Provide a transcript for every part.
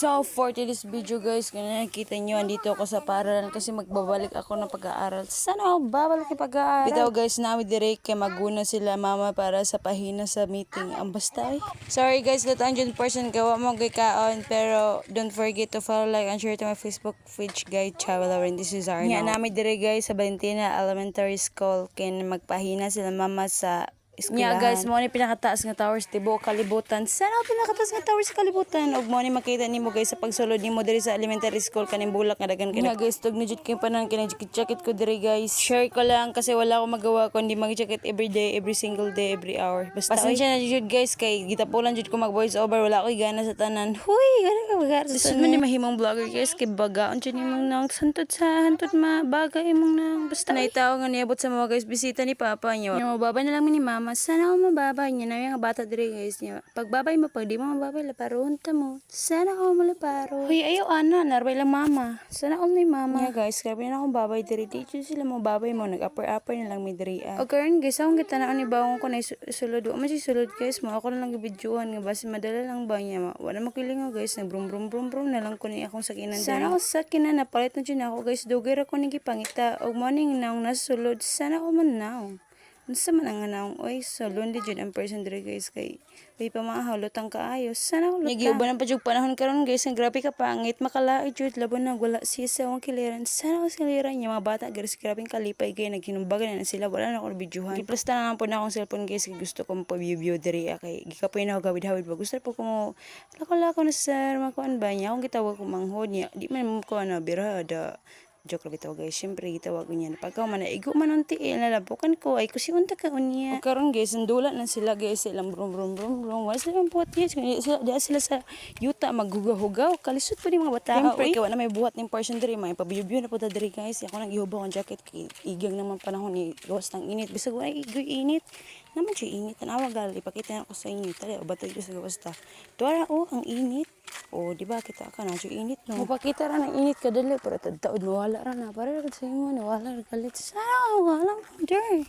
So, for today's video guys, kung nakikita nyo, andito ako sa paaralan kasi magbabalik ako ng pag-aaral. Sana ako babalik yung pag-aaral. Bitaw guys, namin direct kay maguna sila mama para sa pahina sa meeting. Ang basta eh. Sorry guys, that 100% gawa mo kay kaon. Pero don't forget to follow, like, and share to my Facebook page guys. Ciao, Lauren. This is Arno. Nga namin direct guys sa Valentina Elementary School. Kaya magpahina sila mama sa Nya guys, mo ni pinakataas nga towers tibo kalibutan. Sana pinakataas nga towers sa kalibutan. Og mo ni makita nimo guys sa pagsulod nimo diri sa elementary school kaning bulak nga dagan kini. guys, tug na jud kay panan kini jacket ko diri guys. Share ko lang kasi wala akong magawa kundi mag-jacket every day, every single day, every hour. Basta pasensya na jud guys kay gitapulan jud ko mag voice over wala ko'y gana sa tanan. Huy, gana ka bagar sa tanan. man ni mahimong vlogger guys kay bagaon jud nimong nang santot sa hantot ma bagay imong nang basta na itaw nga niabot sa mga guys bisita ni papa niya. Yung mababa na lang ni mama. Sana ako mababay niya na yung bata diri guys niya. Pagbabay mo pag di mo mababay laparon ta mo. Sana ako malaparo. Hoy ayo ana narbay lang mama. Sana all ni mama. Yeah guys, grabe na akong babay diri. Di jud sila mo babay mo nag upper upper na lang mi diri. ah. O karon guys, akong kita na ni bawon ko na sulod. Wa man si sulod guys mo. Ako na lang gibidyohan nga basi madala lang ba niya. ma. Wala makilingo guys. Nag brum brum brum brum na lang ko ni akong sakinan. Sana ako sa sakinan na palit na dyan ako guys. Dugay ra ko ni gipangita. Og morning naong nasulod. Sana ako man naong. Unsa man ang oy salon di jud ang person diri guys kay way pa mga halutang kaayo sana ulo ta giuban pa jud panahon karon guys ang grabe ka pangit makalaay jud laban na wala siya sa akong kiliran. Sana ako kiliran niya mga bata guys grabe kalipay kay naghinumbagan na sila wala na ako bidyuhan giplasta na lang po na akong cellphone guys kay gusto ko view diri ah, kay gikapoy na ako gawid-hawid ba gusto po ko mo lako-lako na sir makuan ba niya? Akong gitawag ko manghod niya. Di man mo ko na birada joke lang gitawag guys syempre gitawag niya pagka man igo man unti eh nalabukan ko ay kusi unta ka unya karon guys ndula na sila guys silang brum brum brum brum. Wala silang buhat guys Kundi sila di sila sa yuta maghugaw-hugaw kalisod pa ni mga bata syempre kay wala may buhat ning person diri may pabiyubiyo na po ta diri guys ako nang ihubaw ang jacket kay igang naman panahon ni gawas ng init bisag wala igoy init naman siya init tanawa gal ipakita na ko sa inyo tali batoy ko sa gawas ta tuara oh ang init oh di ba kita ka na init no mapakita ra ng init kadali pero tadtaod wala ra na para ra sa inyo ni wala ra galit sa wala der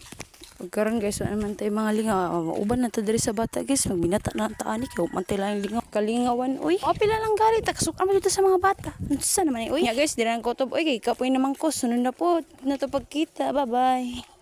Pagkaroon guys, wala naman tayo mga lingaw. Uban na to diri sa bata guys. Magbinata na ang taani ko. Mantay lang lingaw. Kalingawan, uy. O, pila lang galit. Takasukan mo dito sa mga bata. Saan naman eh, uy. Yeah guys, di lang ko to. Uy, kay kapoy naman ko. Sunod na po. Na to pagkita. Bye-bye.